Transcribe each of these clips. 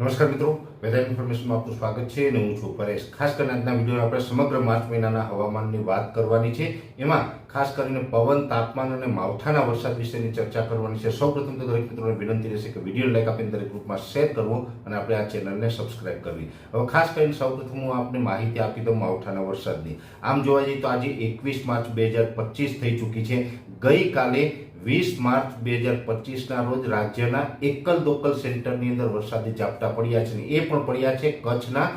નમસ્કાર મિત્રો વેધર ઇન્ફોર્મેશનમાં આપનું સ્વાગત છે અને હું છું પરેશ. ખાસ કરીને આજના વીડિયો આપણે સમગ્ર માર્ચ મહિનાના હવામાનની વાત કરવાની છે. એમાં ખાસ કરીને પવન, તાપમાન અને માવઠાના વરસાદ વિશેની ચર્ચા કરવાની છે. સૌપ્રથમ તો દરેક મિત્રોને વિનંતી રહેશે કે વીડિયો લાઈક આપીને દરેક ગ્રુપમાં શેર કરવો અને આપણે આ ચેનલને સબસ્ક્રાઇબ કરવી. હવે ખાસ કરીને સૌપ્રથમ હું આપને માહિતી આપી દઉં માવઠાના વરસાદની. આમ જોવા જઈએ તો આજે એકવીસ માર્ચ બે હજાર પચીસ થઈ ચૂકી છે. ગઈકાલે વીસ માર્ચ બે હજાર પચીસના રોજ રાજ્યના એકલ દોકલ સેન્ટરની અંદર વરસાદી ઝાપટા પડ્યા છે એ પણ પડ્યા છે કચ્છના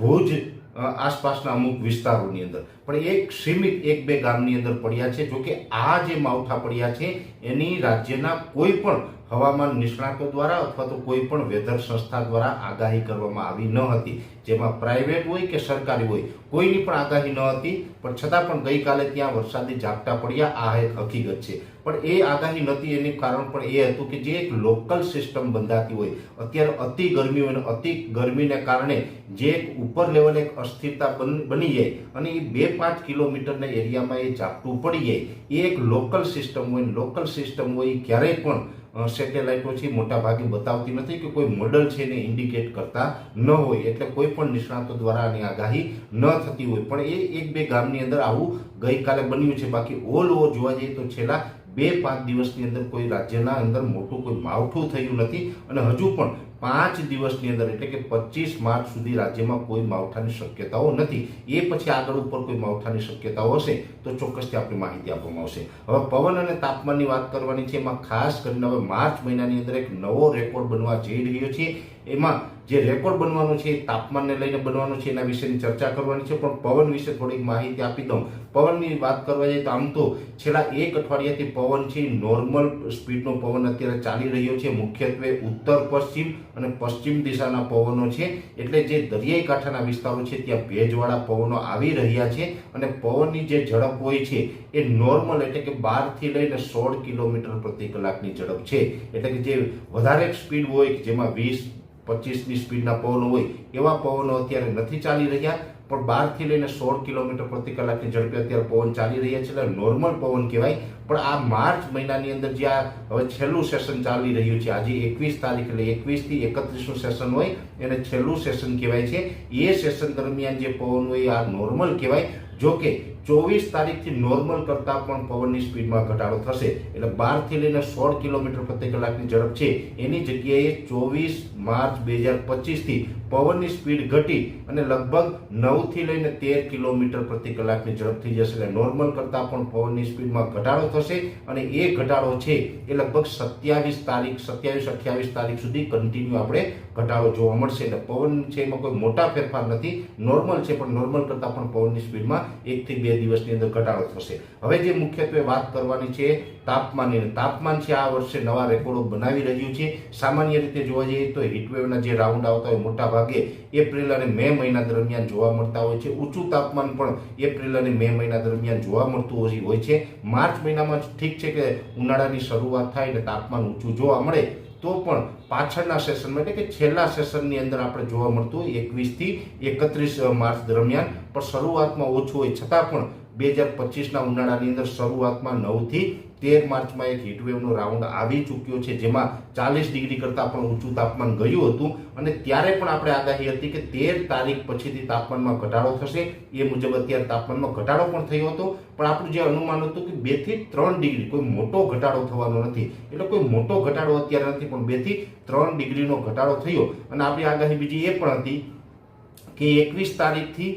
ભુજ આસપાસના અમુક વિસ્તારોની અંદર. પણ એક સીમિત એક બે ગામની અંદર પડ્યા છે. જોકે આ જે માવઠા પડ્યા છે, એની રાજ્યના કોઈ પણ હવામાન નિષ્ણાતો દ્વારા અથવા તો કોઈ પણ વેધર સંસ્થા દ્વારા આગાહી કરવામાં આવી ન હતી. જેમાં પ્રાઇવેટ હોય કે સરકારી હોય, કોઈની પણ આગાહી ન હતી. પણ છતાં પણ ગઈકાલે ત્યાં વરસાદી ઝાપટા પડ્યા. આ એક હકીકત છે. પણ એ આગાહી નહોતી એનું કારણ પણ એ હતું કે જે એક લોકલ સિસ્ટમ બંધાતી હોય, અત્યારે અતિ ગરમી હોય અતિ ગરમીને કારણે જે એક ઉપર લેવલે એક અસ્થિરતા બન- જાય અને એ બે પાંચ કિલોમીટરના એરિયામાં એ ઝાપટું પડી જાય, એ એક લોકલ સિસ્ટમ હોય લોકલ સિસ્ટમ હોય ક્યારેય પણ સેટેલાઇટો છે મોટા ભાગે બતાવતી નથી કે કોઈ મોડલ છે એને ઇન્ડિકેટ કરતા ન હોય, એટલે કોઈ પણ નિષ્ણાતો દ્વારા આની આગાહી ન થતી હોય. પણ એ એક બે ગામની અંદર આવું ગઈકાલે બન્યું છે. બાકી ઓલ ઓવર જોવા જઈએ તો છેલ્લા બે પાંચ દિવસની અંદર કોઈ રાજ્યના અંદર મોટું કોઈ માવઠું થયું નથી અને હજુ પણ પાંચ દિવસની અંદર એટલે કે પચીસ માર્ચ સુધી રાજ્યમાં કોઈ માવઠાની શક્યતાઓ નથી. એ પછી આગળ ઉપર કોઈ માવઠાની શક્યતાઓ હશે તો ચોક્કસથી આપણી માહિતી આપવામાં આવશે. હવે પવન અને તાપમાનની વાત કરવાની છે, એમાં ખાસ કરીને હવે માર્ચ મહિનાની અંદર એક નવો રેકોર્ડ બનવા જઈ રહ્યો છે. એમાં જે રેકોર્ડ બનવાનો છે એ તાપમાનને લઈને બનવાનો છે, એના વિશેની ચર્ચા કરવાની છે. પણ પવન વિશે થોડીક માહિતી આપી દઉં. પવનની વાત કરવા જઈએ તો આમ તો છેલ્લા એક અઠવાડિયાથી પવન છે, નોર્મલ સ્પીડનો પવન અત્યારે ચાલી રહ્યો છે. મુખ્યત્વે ઉત્તર, પશ્ચિમ અને પશ્ચિમ દિશાના પવનો છે. એટલે જે દરિયાઈ કાંઠાના વિસ્તારો છે, ત્યાં ભેજવાળા પવનો આવી રહ્યા છે અને પવનની જે ઝડપ હોય છે, એ નોર્મલ એટલે કે બારથી લઈને સોળ કિલોમીટર પ્રતિ કલાકની ઝડપ છે. એટલે કે જે વધારે સ્પીડ હોય જેમાં વીસ પચીસની સ્પીડના પવનો હોય, એવા પવનો અત્યારે નથી ચાલી રહ્યા, પણ બારથી લઈને સોળ કિલોમીટર પ્રતિ કલાકની ઝડપે અત્યારે પવન ચાલી રહ્યા છે, એટલે નોર્મલ પવન કહેવાય. પણ આ માર્ચ મહિનાની અંદર જે આ હવે છેલ્લું સેશન ચાલી રહ્યું છે, આજે એકવીસ તારીખ એટલે એકવીસથી એકત્રીસનું સેશન હોય, એને છેલ્લું સેશન કહેવાય છે. એ સેશન દરમિયાન જે પવન હોય આ નોર્મલ કહેવાય. જો કે ચોવીસ તારીખથી નોર્મલ કરતાં પણ પવનની સ્પીડમાં ઘટાડો થશે. એટલે બારથી લઈને સોળ કિલોમીટર પ્રતિ કલાકની ઝડપ છે. એની જગ્યાએ ચોવીસ માર્ચ બે હજાર પચીસથી પવનની સ્પીડ ઘટી અને લગભગ નવથી લઈને તેર કિલોમીટર પ્રતિ કલાકની ઝડપ થઈ જશે. એટલે નોર્મલ કરતાં પણ પવનની સ્પીડમાં ઘટાડો થશે અને એ ઘટાડો છે એ લગભગ સત્યાવીસ તારીખ, સત્યાવીસ અઠ્યાવીસ તારીખ સુધી કન્ટિન્યુ આપણે ઘટાડો જોવા મળશે. એટલે પવન છે એમાં કોઈ મોટા ફેરફાર નથી. નોર્મલ છે પણ નોર્મલ કરતાં પણ પવનની સ્પીડમાં એકથી બે દિવસની અંદર ઘટાડો થશે. હવે જે મુખ્યત્વે વાત કરવાની છે તાપમાનની. તાપમાન છે આ વર્ષે નવા રેકોર્ડો બનાવી રહ્યું છે. સામાન્ય રીતે જોવા જઈએ તો હીટવેવના જે રાઉન્ડ આવતા હોય મોટા ભાગે એપ્રિલ અને મે મહિના દરમિયાન જોવા મળતા હોય છે. ઊંચું તાપમાન પણ એપ્રિલ અને મે મહિના દરમિયાન જોવા મળતું હોય છે. માર્ચ મહિનામાં ઠીક છે કે ઉનાળાની શરૂઆત થાય અને તાપમાન ઊંચું જોવા મળે તો પણ પાછળના સેશનમાં એટલે કે છેલ્લા સેશનની અંદર આપણે જોવા મળતું એકવીસથી એકત્રીસ માર્ચ દરમિયાન. પણ શરૂઆતમાં ઓછું હોય છતાં પણ બે હજાર પચીસના ઉનાળાની અંદર શરૂઆતમાં નવથી તેર માર્ચમાં એક હીટવેવનો રાઉન્ડ આવી ચૂક્યો છે, જેમાં ચાલીસ ડિગ્રી કરતાં પણ ઊંચું તાપમાન ગયું હતું. અને ત્યારે પણ આપણે આગાહી હતી કે તેર તારીખ પછીથી તાપમાનમાં ઘટાડો થશે. એ મુજબ અત્યારે તાપમાનમાં ઘટાડો પણ થયો હતો. પણ આપણું જે અનુમાન હતું કે બેથી ત્રણ ડિગ્રી, કોઈ મોટો ઘટાડો થવાનો નથી. એટલે કોઈ મોટો ઘટાડો અત્યારે નથી, પણ બેથી ત્રણ ડિગ્રીનો ઘટાડો થયો. અને આપણી આગાહી બીજી એ પણ હતી કે એકવીસ તારીખથી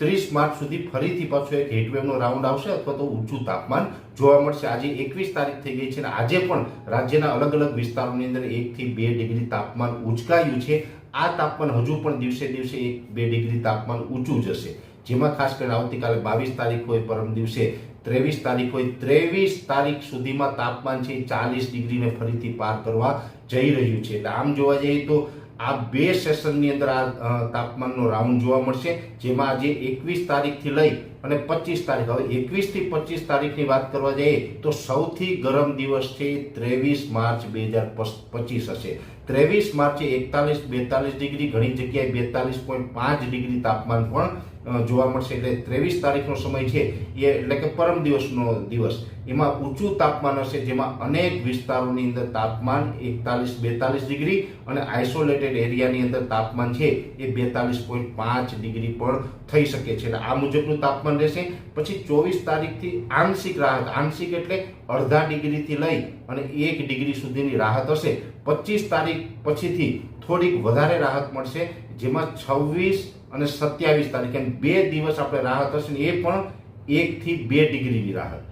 ત્રીસ માર્ચ સુધી ફરીથી પાછો એક હીટવેવનો રાઉન્ડ આવશે અથવા તો ઊંચું તાપમાન જોવા મળશે. આજે એકવીસ તારીખ થઈ ગઈ છે અને આજે પણ રાજ્યના અલગ અલગ વિસ્તારોની અંદર એકથી બે ડિગ્રી તાપમાન ઉંચકાયું છે. આ તાપમાન હજુ પણ દિવસે દિવસે એક બે ડિગ્રી તાપમાન ઊંચું જશે જેમાં ખાસ કરીને આવતીકાલે બાવીસ તારીખ હોય, પરમ દિવસે ત્રેવીસ તારીખ હોય. ત્રેવીસ તારીખ સુધીમાં તાપમાન છે ચાલીસ ડિગ્રીને ફરીથી પાર કરવા જઈ રહ્યું છે. એટલે આમ જોવા જઈએ તો આ બે સેશનની અંદર આ તાપમાનનો રાઉન્ડ જોવા મળશે, જેમાં આજે એકવીસ તારીખથી લઈ અને પચીસ તારીખ. હવે એકવીસથી પચીસ તારીખની વાત કરવા જઈએ તો સૌથી ગરમ દિવસ છે ત્રેવીસ માર્ચ બે હજાર પચીસ હશે. ત્રેવીસ માર્ચે એકતાલીસ બેતાલીસ ડિગ્રી, ઘણી જગ્યાએ બેતાલીસ પોઈન્ટ પાંચ ડિગ્રી તાપમાન પણ જોવા મળશે. એટલે ત્રેવીસ તારીખનો સમય છે. એ એટલે કે પરમ દિવસનો દિવસ. એમાં ઊંચું તાપમાન હશે, જેમાં અનેક વિસ્તારોની અંદર તાપમાન એકતાલીસ બેતાલીસ ડિગ્રી અને આઇસોલેટેડ એરિયાની અંદર તાપમાન છે એ બેતાલીસ પોઈન્ટ પાંચ ડિગ્રી પણ થઈ શકે છે. એટલે આ મુજબનું તાપમાન રહેશે. પછી ચોવીસ તારીખથી આંશિક રાહત. આંશિક એટલે અડધા ડિગ્રીથી લઈ અને એક ડિગ્રી સુધીની રાહત હશે. પચીસ તારીખ પછીથી થોડીક વધારે રાહત મળશે, જેમાં છવ્વીસ અને સત્યાવીસ તારીખ એમ બે દિવસ આપણે રાહત હશે ને એ પણ એકથી બે ડિગ્રીની રાહત.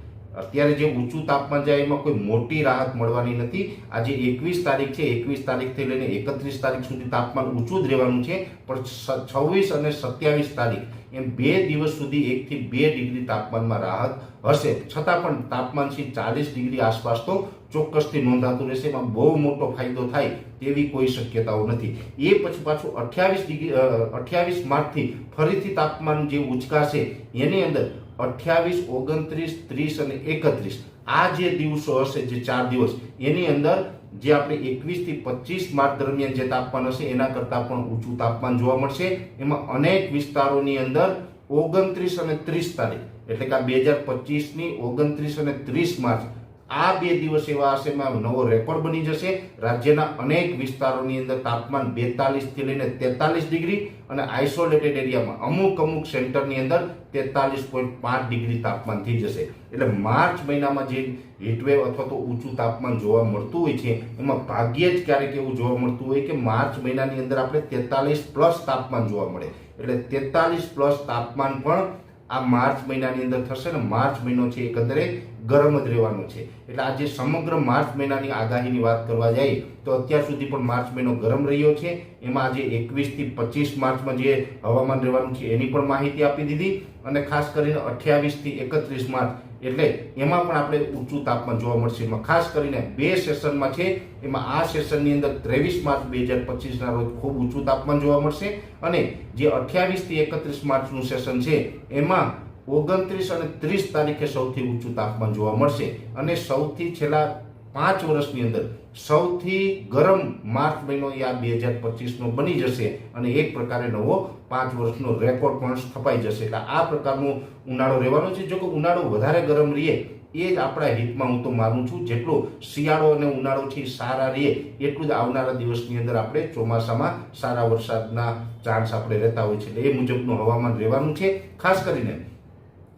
અત્યારે જે ઊંચું તાપમાન છે, એમાં કોઈ મોટી રાહત મળવાની નથી. આજે એકવીસ તારીખ છે, એકવીસ તારીખથી લઈને એકત્રીસ તારીખ સુધી તાપમાન ઊંચું જ રહેવાનું છે, પણ છવ્વીસ અને સત્યાવીસ તારીખ એમ બે દિવસ સુધી એકથી બે ડિગ્રી તાપમાનમાં રાહત હશે. છતાં પણ તાપમાન છે ચાલીસ ડિગ્રી આસપાસ તો ચોક્કસથી નોંધાતું રહેશે. એમાં બહુ મોટો ફાયદો થાય તેવી કોઈ શક્યતાઓ નથી. એ પછી પાછું અઠ્યાવીસ ડિગ્રી અઠ્યાવીસ માર્ચથી ફરીથી તાપમાન જે ઉચકાશે, એની અંદર અઠ્યાવીસ, ઓગણત્રીસ, ત્રીસ અને એકત્રીસ. આ જે દિવસો હશે, જે ચાર દિવસ, એની અંદર જે આપણે એકવીસથી પચીસ માર્ચ દરમિયાન જે તાપમાન હશે, એના કરતાં પણ ઊંચું તાપમાન જોવા મળશે. એમાં અનેક વિસ્તારોની અંદર ઓગણત્રીસ અને ત્રીસ તારીખ, એટલે કે આ બે હજાર પચીસની ઓગણત્રીસ અને ત્રીસ માર્ચ આ બે દિવસ એવા હશે નવો રેકોર્ડ બની જશે. રાજ્યના અનેક વિસ્તારોની અંદર તાપમાન બેતાલીસથી લઈને તેતાલીસ ડિગ્રી અને આઇસોલેટેડ એરિયામાં અમુક અમુક સેન્ટરની અંદર તેતાલીસ પોઈન્ટ પાંચ ડિગ્રી તાપમાન થઈ જશે. એટલે માર્ચ મહિનામાં જે હીટવેવ અથવા તો ઊંચું તાપમાન જોવા મળતું હોય છે, એમાં ભાગ્યે જ ક્યારેક એવું જોવા મળતું હોય કે માર્ચ મહિનાની અંદર આપણે તેતાલીસ પ્લસ તાપમાન જોવા મળે. એટલે તેતાલીસ પ્લસ તાપમાન પણ આ માર્ચ મહિનાની અંદર થશે ને માર્ચ મહિનો છે એકંદરે ગરમ જ રહેવાનું છે. એટલે આજે સમગ્ર માર્ચ મહિનાની આગાહીની વાત કરવા જઈએ, તો અત્યાર સુધી પણ માર્ચ મહિનો ગરમ રહ્યો છે. એમાં આજે એકવીસથી પચીસ માર્ચમાં જે હવામાન રહેવાનું છે, એની પણ માહિતી આપી દીધી અને ખાસ કરીને અઠ્યાવીસથી એકત્રીસ માર્ચ. એટલે એમાં પણ આપણે ઊંચું તાપમાન જોવા મળશે. એમાં ખાસ કરીને બે સેશનમાં છે, એમાં આ સેશનની અંદર ત્રેવીસ માર્ચ બે હજાર પચીસના રોજ ખૂબ ઊંચું તાપમાન જોવા મળશે. અને જે અઠ્યાવીસથી એકત્રીસ માર્ચનું સેશન છે, એમાં ઓગણત્રીસ અને ત્રીસ તારીખે સૌથી ઊંચું તાપમાન જોવા મળશે અને સૌથી છેલ્લા પાંચ વર્ષની અંદર સૌથી ગરમ માર્ચ મહિનો એ આ બે હજાર પચીસનો બની જશે અને એક પ્રકારે નવો પાંચ વર્ષનો રેકોર્ડ પણ સ્થપાઈ જશે. એટલે આ પ્રકારનો ઉનાળો રહેવાનો છે. જો કે ઉનાળો વધારે ગરમ રહે એ જ આપણા હિતમાં હું તો માનું છું. જેટલો શિયાળો અને ઉનાળો છે સારા રહીએ એટલું જ આવનારા દિવસની અંદર આપણે ચોમાસામાં સારા વરસાદના ચાન્સ આપણે રહેતા હોય છે. એટલે એ મુજબનું હવામાન રહેવાનું છે. ખાસ કરીને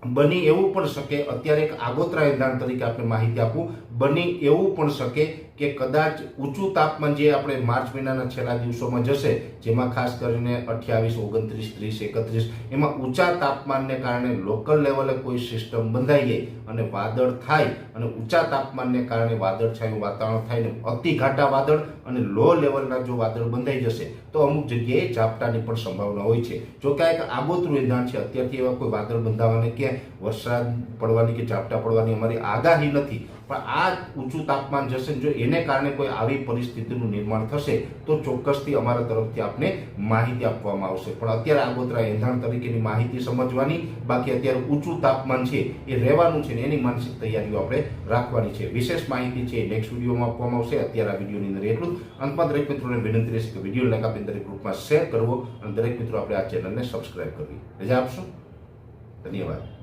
બની એવું પણ શકે. અત્યારે એક આગોતરા એંધાણ તરીકે આપણે માહિતી આપું. બની એવું પણ શકે કે કદાચ ઊંચું તાપમાન જે આપણે માર્ચ મહિનાના છેલ્લા દિવસોમાં જશે, જેમાં ખાસ કરીને અઠ્યાવીસ, ઓગણત્રીસ, ત્રીસ, એકત્રીસ, એમાં ઊંચા તાપમાનને કારણે લોકલ લેવલે કોઈ સિસ્ટમ બંધાઈ જાય અને વાદળ થાય અને ઊંચા તાપમાનને કારણે વાદળ છાયું વાતાવરણ થાય ને અતિ ઘાટા વાદળ અને લો લેવલના જો વાદળ બંધાઈ જશે, તો અમુક જગ્યાએ ઝાપટાની પણ સંભાવના હોય છે. જો કે એક આગોતરું વિધાન છે, અત્યારથી એવા કોઈ વાદળ બંધાવાને કે વરસાદ પડવાની કે ઝાપટા પડવાની અમારી આગાહી નથી. પણ આ ઊંચું તાપમાન જશે જો એને કારણે કોઈ આવી પરિસ્થિતિનું નિર્માણ થશે, તો ચોક્કસથી અમારા તરફથી આપને માહિતી આપવામાં આવશે. પણ અત્યારે આગોતરા એંધાણ તરીકેની માહિતી સમજવાની, બાકી અત્યારે ઊંચું તાપમાન છે એ રહેવાનું છે ને એની માનસિક તૈયારીઓ આપણે રાખવાની છે. વિશેષ માહિતી છે નેક્સ્ટ વિડીયોમાં આપવામાં આવશે. અત્યારે આ વિડીયોની અંદર એટલું. અંતમાં દરેક મિત્રોને વિનંતી રહેશે કે વીડિયો લાઈક આપીને દરેક ગ્રુપમાં શેર કરવો અને દરેક મિત્રો આપણે આ ચેનલને સબસ્ક્રાઇબ કરવી. રજા આપશો? ધન્યવાદ.